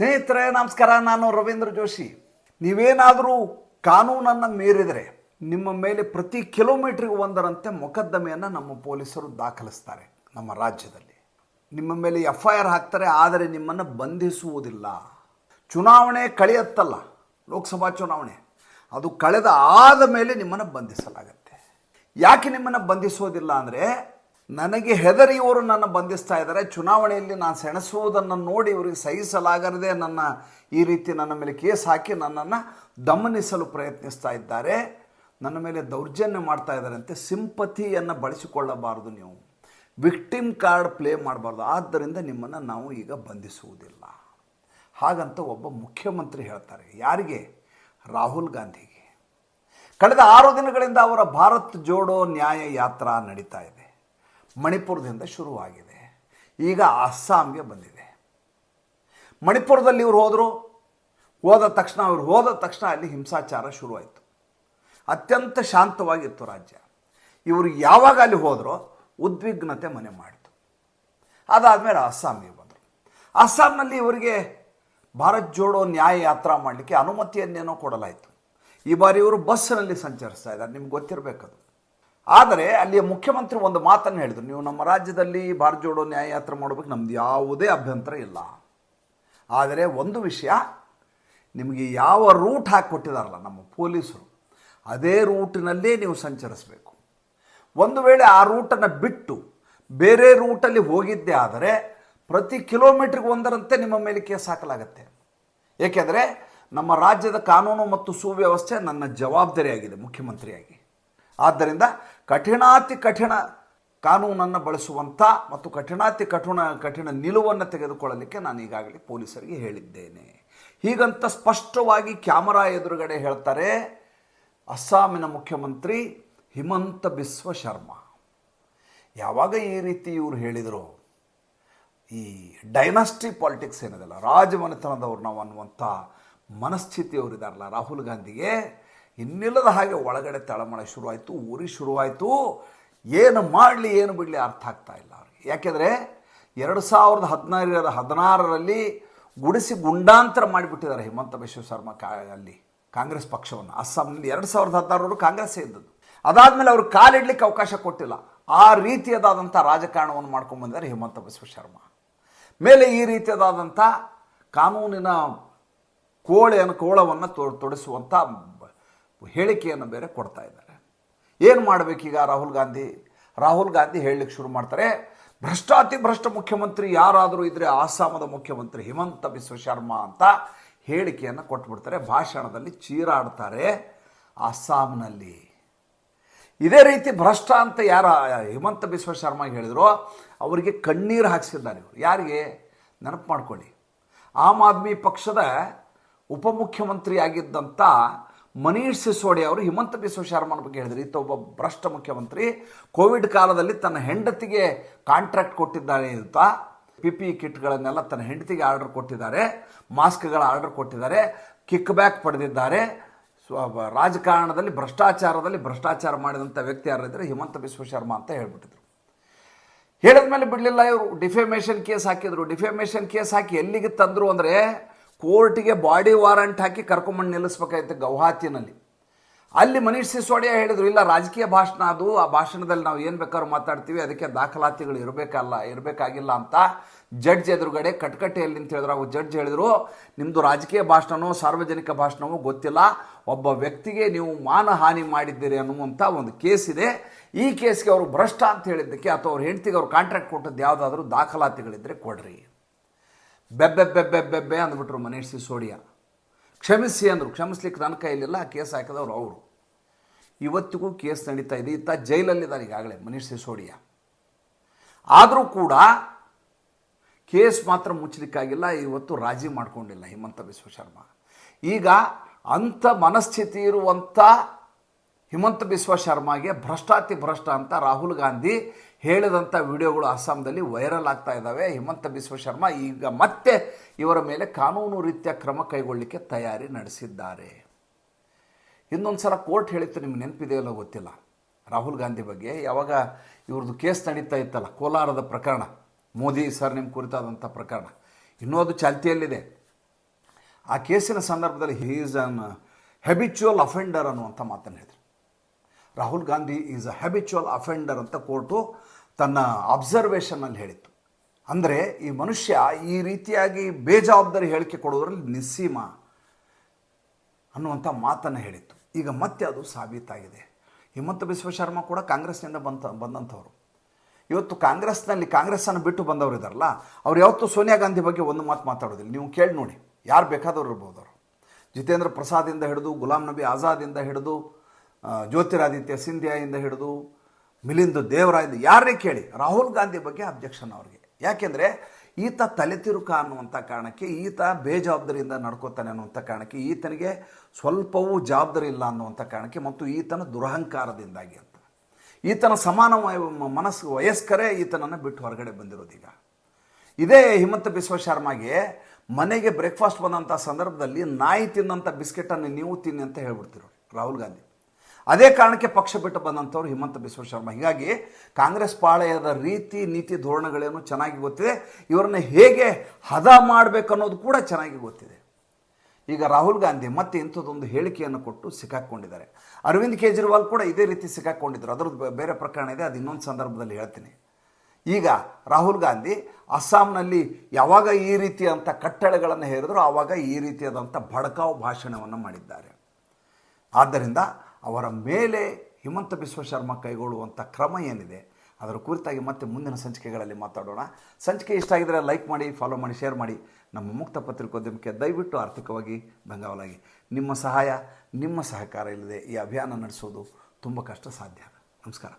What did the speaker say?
ಸ್ನೇಹಿತರೆ, ನಮಸ್ಕಾರ. ನಾನು ರವೀಂದ್ರ ಜೋಶಿ. ನೀವೇನಾದರೂ ಕಾನೂನನ್ನು ಮೀರಿದರೆ ನಿಮ್ಮ ಮೇಲೆ ಪ್ರತಿ ಕಿಲೋಮೀಟ್ರಿಗೆ ಒಂದರಂತೆ ಮೊಕದ್ದಮೆಯನ್ನು ನಮ್ಮ ಪೊಲೀಸರು ದಾಖಲಿಸ್ತಾರೆ ನಮ್ಮ ರಾಜ್ಯದಲ್ಲಿ. ನಿಮ್ಮ ಮೇಲೆ ಎಫ್ ಐ ಆರ್ ಹಾಕ್ತಾರೆ, ಆದರೆ ನಿಮ್ಮನ್ನು ಬಂಧಿಸುವುದಿಲ್ಲ. ಚುನಾವಣೆ ಕಳೆಯತ್ತಲ್ಲ, ಲೋಕಸಭಾ ಚುನಾವಣೆ. ಅದು ಕಳೆದ ಆದ ಮೇಲೆ ನಿಮ್ಮನ್ನು ಬಂಧಿಸಲಾಗುತ್ತೆ. ಯಾಕೆ ನಿಮ್ಮನ್ನು ಬಂಧಿಸೋದಿಲ್ಲ ಅಂದರೆ ನನಗೆ ಹೆದರಿ ಇವರು ನನ್ನ ಬಂಧಿಸ್ತಾ ಇದ್ದಾರೆ. ಚುನಾವಣೆಯಲ್ಲಿ ನಾನು ಸೆಣಸುವುದನ್ನು ನೋಡಿ ಇವರಿಗೆ ಸಹಿಸಲಾಗದೆ ನನ್ನ ಈ ರೀತಿ ನನ್ನ ಮೇಲೆ ಕೇಸ್ ಹಾಕಿ ನನ್ನನ್ನು ದಮನಿಸಲು ಪ್ರಯತ್ನಿಸ್ತಾ ಇದ್ದಾರೆ. ನನ್ನ ಮೇಲೆ ದೌರ್ಜನ್ಯ ಮಾಡ್ತಾ ಇದ್ದಾರಂತೆ. ಸಿಂಪತಿಯನ್ನು ಬಳಸಿಕೊಳ್ಳಬಾರದು ನೀವು. ವಿಕ್ಟಿಮ್ ಕಾರ್ಡ್ ಪ್ಲೇ ಮಾಡಬಾರ್ದು. ಆದ್ದರಿಂದ ನಿಮ್ಮನ್ನು ನಾವು ಈಗ ಬಂಧಿಸುವುದಿಲ್ಲ. ಹಾಗಂತ ಒಬ್ಬ ಮುಖ್ಯಮಂತ್ರಿ ಹೇಳ್ತಾರೆ. ಯಾರಿಗೆ? ರಾಹುಲ್ ಗಾಂಧಿಗೆ. ಕಳೆದ ಆರು ದಿನಗಳಿಂದ ಅವರ ಭಾರತ್ ಜೋಡೋ ನ್ಯಾಯ ಯಾತ್ರಾ ನಡೀತಾ ಇದೆ. ಮಣಿಪುರದಿಂದ ಶುರುವಾಗಿದೆ. ಈಗ ಅಸ್ಸಾಂಗೆ ಬಂದಿದೆ. ಮಣಿಪುರದಲ್ಲಿ ಇವರು ಹೋದರು. ಹೋದ ತಕ್ಷಣ, ಅವರು ಹೋದ ತಕ್ಷಣ ಅಲ್ಲಿ ಹಿಂಸಾಚಾರ ಶುರುವಾಯಿತು. ಅತ್ಯಂತ ಶಾಂತವಾಗಿತ್ತು ರಾಜ್ಯ. ಇವರು ಯಾವಾಗ ಅಲ್ಲಿ ಹೋದರೋ ಉದ್ವಿಗ್ನತೆ ಮನೆ ಮಾಡಿತು. ಅದಾದಮೇಲೆ ಅಸ್ಸಾಂಗೆ ಬಂದರು. ಅಸ್ಸಾಂನಲ್ಲಿ ಇವರಿಗೆ ಭಾರತ್ ಜೋಡೋ ನ್ಯಾಯ ಯಾತ್ರಾ ಮಾಡಲಿಕ್ಕೆ ಅನುಮತಿಯನ್ನೇನೋ ಕೊಡಲಾಯಿತು. ಈ ಬಾರಿ ಇವರು ಬಸ್ಸಿನಲ್ಲಿ ಸಂಚರಿಸ್ತಾ ಇದ್ದಾರೆ. ನಿಮ್ಗೆ ಗೊತ್ತಿರಬೇಕದು. ಆದರೆ ಅಲ್ಲಿಯ ಮುಖ್ಯಮಂತ್ರಿ ಒಂದು ಮಾತನ್ನು ಹೇಳಿದರು, ನೀವು ನಮ್ಮ ರಾಜ್ಯದಲ್ಲಿ ಭಾರತ್ ಜೋಡೋ ನ್ಯಾಯಯಾತ್ರೆ ಮಾಡಬೇಕು, ನಮ್ದು ಯಾವುದೇ ಅಭ್ಯಂತರ ಇಲ್ಲ. ಆದರೆ ಒಂದು ವಿಷಯ, ನಿಮಗೆ ಯಾವ ರೂಟ್ ಹಾಕಿಕೊಟ್ಟಿದಾರಲ್ಲ ನಮ್ಮ ಪೊಲೀಸರು, ಅದೇ ರೂಟಿನಲ್ಲೇ ನೀವು ಸಂಚರಿಸಬೇಕು. ಒಂದು ವೇಳೆ ಆ ರೂಟನ್ನು ಬಿಟ್ಟು ಬೇರೆ ರೂಟಲ್ಲಿ ಹೋಗಿದ್ದೆ ಆದರೆ ಪ್ರತಿ ಕಿಲೋಮೀಟ್ರಿಗೆ ಒಂದರಂತೆ ನಿಮ್ಮ ಮೇಲೆ ಕೇಸ್ ಹಾಕಲಾಗತ್ತೆ. ಏಕೆಂದರೆ ನಮ್ಮ ರಾಜ್ಯದ ಕಾನೂನು ಮತ್ತು ಸುವ್ಯವಸ್ಥೆ ನನ್ನ ಜವಾಬ್ದಾರಿಯಾಗಿದೆ, ಮುಖ್ಯಮಂತ್ರಿಯಾಗಿ. ಆದ್ದರಿಂದ ಕಠಿಣಾತಿ ಕಠಿಣ ಕಾನೂನನ್ನು ಬಳಸುವಂಥ ಮತ್ತು ಕಠಿಣಾತಿ ಕಠಿಣ ಕಠಿಣ ನಿಲುವನ್ನು ತೆಗೆದುಕೊಳ್ಳಲಿಕ್ಕೆ ನಾನು ಈಗಾಗಲೇ ಪೊಲೀಸರಿಗೆ ಹೇಳಿದ್ದೇನೆ. ಹೀಗಂತ ಸ್ಪಷ್ಟವಾಗಿ ಕ್ಯಾಮರಾ ಎದುರುಗಡೆ ಹೇಳ್ತಾರೆ, ಅಸ್ಸಾಮಿನ ಮುಖ್ಯಮಂತ್ರಿ ಹಿಮಂತ ಬಿಸ್ವ ಶರ್ಮಾ. ಯಾವಾಗ ಈ ರೀತಿ ಇವರು ಹೇಳಿದರು? ಈ ಡೈನಾಸ್ಟಿ ಪಾಲಿಟಿಕ್ಸ್ ಏನಿದೆಲ್ಲ, ರಾಜಮನೆತನದವ್ರು ನಾವು ಅನ್ನುವಂಥ ಮನಸ್ಥಿತಿಯವರಿದಾರಲ್ಲ ರಾಹುಲ್ ಗಾಂಧಿಗೆ ಇನ್ನಿಲ್ಲದ ಹಾಗೆ ಒಳಗಡೆ ತಳಮಳ ಶುರುವಾಯಿತು ಉರಿ ಶುರುವಾಯಿತು. ಏನು ಮಾಡಲಿ, ಏನು ಬಿಡಲಿ ಅರ್ಥ ಆಗ್ತಾ ಇಲ್ಲ ಅವ್ರಿಗೆ. ಯಾಕೆಂದರೆ ಎರಡು ಸಾವಿರದ ಹದಿನಾರರ ಹದಿನಾರರಲ್ಲಿ ಗುಡಿಸಿ ಗುಂಡಾಂತರ ಮಾಡಿಬಿಟ್ಟಿದ್ದಾರೆ ಹಿಮಂತ ಬಿಶ್ವ ಶರ್ಮಾ ಕಾ ಅಲ್ಲಿ ಕಾಂಗ್ರೆಸ್ ಪಕ್ಷವನ್ನು. ಅಸ್ಸಾಂನಲ್ಲಿ ಎರಡು ಸಾವಿರದ ಹದಿನಾರವರು ಕಾಂಗ್ರೆಸ್ಸೇ ಇದ್ದದ್ದು. ಅದಾದಮೇಲೆ ಅವರು ಕಾಲಿಡ್ಲಿಕ್ಕೆ ಅವಕಾಶ ಕೊಟ್ಟಿಲ್ಲ. ಆ ರೀತಿಯದಾದಂಥ ರಾಜಕಾರಣವನ್ನು ಮಾಡ್ಕೊಂಡು ಬಂದಿದ್ದಾರೆ ಹಿಮಂತ ಬಿಶ್ವ ಶರ್ಮಾ. ಮೇಲೆ ಈ ರೀತಿಯದಾದಂಥ ಕಾನೂನಿನ ಕೋಳೆಯನ್ನು, ಕೋಳವನ್ನು ತೊ ತೊಡಿಸುವಂಥ ಹೇಳಿಕೆಯನ್ನು ಬೇರೆ ಕೊಡ್ತಾ ಇದ್ದಾರೆ. ಏನು ಮಾಡಬೇಕೀಗ ರಾಹುಲ್ ಗಾಂಧಿ? ರಾಹುಲ್ ಗಾಂಧಿ ಹೇಳಲಿಕ್ಕೆ ಶುರು ಮಾಡ್ತಾರೆ ಭ್ರಷ್ಟಾತಿ ಭ್ರಷ್ಟ ಮುಖ್ಯಮಂತ್ರಿ ಯಾರಾದರೂ ಇದ್ದರೆ ಆಸಾಮದ ಮುಖ್ಯಮಂತ್ರಿ ಹಿಮಂತ ಬಿಸ್ವ ಶರ್ಮಾ ಅಂತ ಹೇಳಿಕೆಯನ್ನು ಕೊಟ್ಬಿಡ್ತಾರೆ, ಭಾಷಣದಲ್ಲಿ ಚೀರಾಡ್ತಾರೆ ಅಸ್ಸಾಂನಲ್ಲಿ ಇದೇ ರೀತಿ ಭ್ರಷ್ಟ ಅಂತ ಯಾರ ಹಿಮಂತ ಬಿಸ್ವ ಶರ್ಮಾ ಹೇಳಿದ್ರು, ಅವರಿಗೆ ಕಣ್ಣೀರು ಹಾಕ್ಸಿದ್ದಾರೆ ಇವರು. ಯಾರಿಗೆ? ನೆನಪು ಮಾಡ್ಕೊಳ್ಳಿ. ಆಮ್ ಆದ್ಮಿ ಪಕ್ಷದ ಉಪಮುಖ್ಯಮಂತ್ರಿ ಆಗಿದ್ದಂಥ ಮನೀಶ್ ಸಿಸೋಡಿ ಅವರು ಹಿಮಂತ ಬಿಸ್ವ ಶರ್ಮನ ಬಗ್ಗೆ ಹೇಳಿದ್ರು. ಇತ್ತ ಒಬ್ಬ ಭ್ರಷ್ಟ ಮುಖ್ಯಮಂತ್ರಿ. ಕೋವಿಡ್ ಕಾಲದಲ್ಲಿ ತನ್ನ ಹೆಂಡತಿಗೆ ಕಾಂಟ್ರಾಕ್ಟ್ ಕೊಟ್ಟಿದ್ದಾರೆ ಅಂತ. ಪಿ ಪಿ ಕಿಟ್ಗಳನ್ನೆಲ್ಲ ತನ್ನ ಹೆಂಡತಿಗೆ ಆರ್ಡರ್ ಕೊಟ್ಟಿದ್ದಾರೆ. ಮಾಸ್ಕ್ಗಳ ಆರ್ಡರ್ ಕೊಟ್ಟಿದ್ದಾರೆ. ಕಿಕ್ ಬ್ಯಾಕ್ ಪಡೆದಿದ್ದಾರೆ. ರಾಜಕಾರಣದಲ್ಲಿ, ಭ್ರಷ್ಟಾಚಾರದಲ್ಲಿ ಭ್ರಷ್ಟಾಚಾರ ಮಾಡಿದಂಥ ವ್ಯಕ್ತಿ ಯಾರಿದ್ರೆ ಹಿಮಂತ ಬಿಸ್ವ ಶರ್ಮಾ ಅಂತ ಹೇಳ್ಬಿಟ್ಟಿದ್ರು. ಹೇಳಿದ ಮೇಲೆ ಬಿಡಲಿಲ್ಲ ಇವರು. ಡಿಫೇಮೇಷನ್ ಕೇಸ್ ಹಾಕಿದ್ರು. ಡಿಫೇಮೇಷನ್ ಕೇಸ್ ಹಾಕಿ ಎಲ್ಲಿಗೆ ತಂದರು ಅಂದರೆ ಕೋರ್ಟಿಗೆ ಬಾಡಿ ವಾರಂಟ್ ಹಾಕಿ ಕರ್ಕೊಂಬಂದು ನಿಲ್ಲಿಸ್ಬೇಕಾಯ್ತು ಗೌಹಾತಿನಲ್ಲಿ. ಅಲ್ಲಿ ಮನೀಷ್ ಸಿಸೋಡಿಯಾ ಹೇಳಿದರು, ಇಲ್ಲ, ರಾಜಕೀಯ ಭಾಷಣ ಅದು, ಆ ಭಾಷಣದಲ್ಲಿ ನಾವು ಏನು ಬೇಕಾದ್ರೂ ಮಾತಾಡ್ತೀವಿ, ಅದಕ್ಕೆ ದಾಖಲಾತಿಗಳು ಇರಬೇಕಲ್ಲ, ಇರಬೇಕಾಗಿಲ್ಲ ಅಂತ ಜಡ್ಜ್ ಎದುರುಗಡೆ ಕಟ್ಕಟ್ಟೆಯಲ್ಲಿ ಅಂತ ಹೇಳಿದ್ರು. ಅವು ಜಡ್ಜ್ ಹೇಳಿದರು ನಿಮ್ಮದು ರಾಜಕೀಯ ಭಾಷಣವೋ, ಸಾರ್ವಜನಿಕ ಭಾಷಣವೋ ಗೊತ್ತಿಲ್ಲ, ಒಬ್ಬ ವ್ಯಕ್ತಿಗೆ ನೀವು ಮಾನಹಾನಿ ಮಾಡಿದ್ದೀರಿ ಅನ್ನುವಂಥ ಒಂದು ಕೇಸ್ ಇದೆ. ಈ ಕೇಸ್ಗೆ ಅವರು ಭ್ರಷ್ಟ ಅಂತ ಹೇಳಿದ್ದಕ್ಕೆ ಅಥವಾ ಅವ್ರ ಹೆಂಡ್ತಿಗೆ ಅವ್ರು ಕಾಂಟ್ರಾಕ್ಟ್ ಕೊಟ್ಟದ್ದು ಯಾವುದಾದ್ರೂ ದಾಖಲಾತಿಗಳಿದ್ದರೆ ಕೊಡ್ರಿ. ಬೆಬ್ಬೆ ಬೆಬ್ಬೆ ಬೆಬ್ಬೆ ಅಂದ್ಬಿಟ್ರು ಮನೀಶ್ ಸಿಸೋಡಿಯಾ. ಕ್ಷಮಿಸಿ ಅಂದರು. ಕ್ಷಮಿಸ್ಲಿಕ್ಕೆ ನನ್ನ ಕೈಲಿಲ್ಲ ಆ ಕೇಸ್ ಹಾಕಿದವರು ಅವರು. ಇವತ್ತಿಗೂ ಕೇಸ್ ನಡೀತಾ ಇದೆ. ಇತ್ತ ಜೈಲಲ್ಲಿದ್ದಾರೆ ಈಗಾಗಲೇ ಮನೀಶ್ ಸಿಸೋಡಿಯಾ. ಆದರೂ ಕೂಡ ಕೇಸ್ ಮಾತ್ರ ಮುಚ್ಚಲಿಕ್ಕಾಗಿಲ್ಲ, ಇವತ್ತು ರಾಜಿ ಮಾಡ್ಕೊಂಡಿಲ್ಲ ಹಿಮಂತ ಬಿಸ್ವ ಶರ್ಮಾ ಈಗ ಅಂಥ ಮನಸ್ಥಿತಿ ಇರುವಂಥ ಹಿಮಂತ ಬಿಸ್ವ ಶರ್ಮಾಗೆ ಭ್ರಷ್ಟಾತಿ ಭ್ರಷ್ಟ ಅಂತ ರಾಹುಲ್ ಗಾಂಧಿ ಹೇಳಿದಂಥ ವಿಡಿಯೋಗಳು ಅಸ್ಸಾಂದಲ್ಲಿ ವೈರಲ್ ಆಗ್ತಾ ಇದ್ದಾವೆ. ಹಿಮಂತ ಬಿಸ್ವ ಶರ್ಮಾ ಈಗ ಮತ್ತೆ ಇವರ ಮೇಲೆ ಕಾನೂನು ರೀತಿಯ ಕ್ರಮ ಕೈಗೊಳ್ಳಲಿಕ್ಕೆ ತಯಾರಿ ನಡೆಸಿದ್ದಾರೆ. ಇನ್ನೊಂದು ಸಲ ಕೋರ್ಟ್ ಹೇಳಿತ್ತು, ನಿಮ್ಗೆ ನೆನಪಿದೆಯಲ್ಲ ಗೊತ್ತಿಲ್ಲ. ರಾಹುಲ್ ಗಾಂಧಿ ಬಗ್ಗೆ ಯಾವಾಗ ಇವ್ರದ್ದು ಕೇಸ್ ನಡೀತಾ ಇತ್ತಲ್ಲ, ಕೋಲಾರದ ಪ್ರಕರಣ, ಮೋದಿ ಸರ್ ನಿಮ್ಮ ಕುರಿತಾದಂಥ ಪ್ರಕರಣ, ಇನ್ನೂ ಅದು ಚಾಲ್ತಿಯಲ್ಲಿದೆ. ಆ ಕೇಸಿನ ಸಂದರ್ಭದಲ್ಲಿ he is an habitual offender ಅನ್ನುವಂಥ ಮಾತನ್ನು ಹೇಳಿದರು. Rahul Gandhi is a habitual offender ಅಂತ ಕೋರ್ಟು ತನ್ನ ಅಬ್ಸರ್ವೇಷನ್ನಲ್ಲಿ ಹೇಳಿತ್ತು. ಅಂದರೆ ಈ ಮನುಷ್ಯ ಈ ರೀತಿಯಾಗಿ ಬೇಜವಾಬ್ದಾರಿ ಹೇಳಿಕೆ ಕೊಡೋದ್ರಲ್ಲಿ ನಿಸ್ಸೀಮ ಅನ್ನುವಂಥ ಮಾತನ್ನು ಹೇಳಿತ್ತು. ಈಗ ಮತ್ತೆ ಅದು ಸಾಬೀತಾಗಿದೆ. ಹಿಮಂತ ಬಿಸ್ವ ಶರ್ಮಾ ಕೂಡ ಕಾಂಗ್ರೆಸ್ನಿಂದ ಬಂತ, ಬಂದಂಥವ್ರು. ಇವತ್ತು ಕಾಂಗ್ರೆಸ್ನಲ್ಲಿ ಕಾಂಗ್ರೆಸ್ಸನ್ನು ಬಿಟ್ಟು ಬಂದವರು ಇದ್ದಾರಲ್ಲ ಅವ್ರು ಯಾವತ್ತೂ ಸೋನಿಯಾ ಗಾಂಧಿ ಬಗ್ಗೆ ಒಂದು ಮಾತು ಮಾತಾಡೋದಿಲ್ಲ. ನೀವು ಕೇಳಿ ನೋಡಿ, ಯಾರು ಬೇಕಾದವ್ರು ಇರ್ಬೋದು ಅವರು. ಜಿತೇಂದ್ರ ಪ್ರಸಾದಿಂದ ಹಿಡಿದು, ಗುಲಾಂ ನಬಿ ಆಜಾದಿಂದ ಹಿಡಿದು ಜ್ಯೋತಿರಾದಿತ್ಯ ಸಿಂಧಿಯಾಯಿಂದ ಹಿಡಿದು ಮಿಲಿಂದು ದೇವರಾಯಿಂದ ಯಾರನ್ನೇ ಕೇಳಿ, ರಾಹುಲ್ ಗಾಂಧಿ ಬಗ್ಗೆ ಅಬ್ಜೆಕ್ಷನ್ ಅವ್ರಿಗೆ. ಯಾಕೆಂದರೆ ಈತ ತಲೆ ತಿರುಕ ಅನ್ನುವಂಥ ಕಾರಣಕ್ಕೆ, ಈತ ಬೇಜವಾಬ್ದಾರಿಯಿಂದ ನಡ್ಕೋತಾನೆ ಅನ್ನುವಂಥ ಕಾರಣಕ್ಕೆ, ಈತನಿಗೆ ಸ್ವಲ್ಪವೂ ಜವಾಬ್ದಾರಿ ಇಲ್ಲ ಅನ್ನುವಂಥ ಕಾರಣಕ್ಕೆ ಮತ್ತು ಈತನ ದುರಹಂಕಾರದಿಂದಾಗಿ ಅಂತ. ಈತನ ಸಮಾನ ಮನಸ್ಸು ವಯಸ್ಕರೇ ಈತನನ್ನು ಬಿಟ್ಟು ಹೊರಗಡೆ ಬಂದಿರೋದೀಗ ಇದೇ ಹಿಮಂತ ಬಿಸ್ವ ಶರ್ಮಾಗೆ ಮನೆಗೆ ಬ್ರೇಕ್ಫಾಸ್ಟ್ ಬಂದಂಥ ಸಂದರ್ಭದಲ್ಲಿ ನಾಯಿ ತಿನ್ನಂಥ ಬಿಸ್ಕೆಟನ್ನು ನೀವು ತಿನ್ನಿ ಅಂತ ಹೇಳ್ಬಿಡ್ತಿರೋ ರಾಹುಲ್ ಗಾಂಧಿ. ಅದೇ ಕಾರಣಕ್ಕೆ ಪಕ್ಷ ಬಿಟ್ಟು ಬಂದಂಥವ್ರು ಹಿಮಂತ ಬಿಸ್ವ ಶರ್ಮಾ. ಹೀಗಾಗಿ ಕಾಂಗ್ರೆಸ್ ಪಾಳೆಯದ ರೀತಿ, ನೀತಿ ಧೋರಣೆಗಳೇನು ಚೆನ್ನಾಗಿ ಗೊತ್ತಿದೆ. ಇವರನ್ನ ಹೇಗೆ ಹದ ಮಾಡಬೇಕು ಅನ್ನೋದು ಕೂಡ ಚೆನ್ನಾಗಿ ಗೊತ್ತಿದೆ. ಈಗ ರಾಹುಲ್ ಗಾಂಧಿ ಮತ್ತೆ ಇಂಥದ್ದೊಂದು ಹೇಳಿಕೆಯನ್ನು ಕೊಟ್ಟು ಸಿಕ್ಕಾಕ್ಕೊಂಡಿದ್ದಾರೆ ಅರವಿಂದ್ ಕೇಜ್ರಿವಾಲ್ ಕೂಡ ಇದೇ ರೀತಿ ಸಿಕ್ಕಾಕ್ಕೊಂಡಿದ್ರು ಅದರದ್ದು ಬೇರೆ ಪ್ರಕರಣ ಇದೆ, ಅದು ಇನ್ನೊಂದು ಸಂದರ್ಭದಲ್ಲಿ ಹೇಳ್ತೀನಿ. ಈಗ ರಾಹುಲ್ ಗಾಂಧಿ ಅಸ್ಸಾಂನಲ್ಲಿ ಯಾವಾಗ ಈ ರೀತಿಯಾದಂಥ ಕಟ್ಟಳೆಗಳನ್ನು ಹೇರಿದ್ರು ಆವಾಗ ಈ ರೀತಿಯಾದಂಥ ಭಡಕಾವು ಭಾಷಣವನ್ನು ಮಾಡಿದ್ದಾರೆ. ಆದ್ದರಿಂದ ಅವರ ಮೇಲೆ ಹಿಮಂತ ಬಿಸ್ವ ಶರ್ಮ ಕೈಗೊಳ್ಳುವಂಥ ಕ್ರಮ ಏನಿದೆ, ಅದರ ಕುರಿತಾಗಿ ಮತ್ತೆ ಮುಂದಿನ ಸಂಚಿಕೆಗಳಲ್ಲಿ ಮಾತಾಡೋಣ. ಸಂಚಿಕೆ ಇಷ್ಟ ಆಗಿದರೆ ಲೈಕ್ ಮಾಡಿ ಫಾಲೋ ಮಾಡಿ ಶೇರ್ ಮಾಡಿ. ನಮ್ಮ ಮುಕ್ತ ಪತ್ರಿಕೋದ್ಯಮಕ್ಕೆ ದಯವಿಟ್ಟು ಆರ್ಥಿಕವಾಗಿ ಬೆಂಗಾವಲಾಗಿ ನಿಮ್ಮ ಸಹಾಯ, ನಿಮ್ಮ ಸಹಕಾರ ಇಲ್ಲದೆ ಈ ಅಭಿಯಾನ ನಡೆಸೋದು ತುಂಬ ಕಷ್ಟ ಸಾಧ್ಯ. ನಮಸ್ಕಾರ.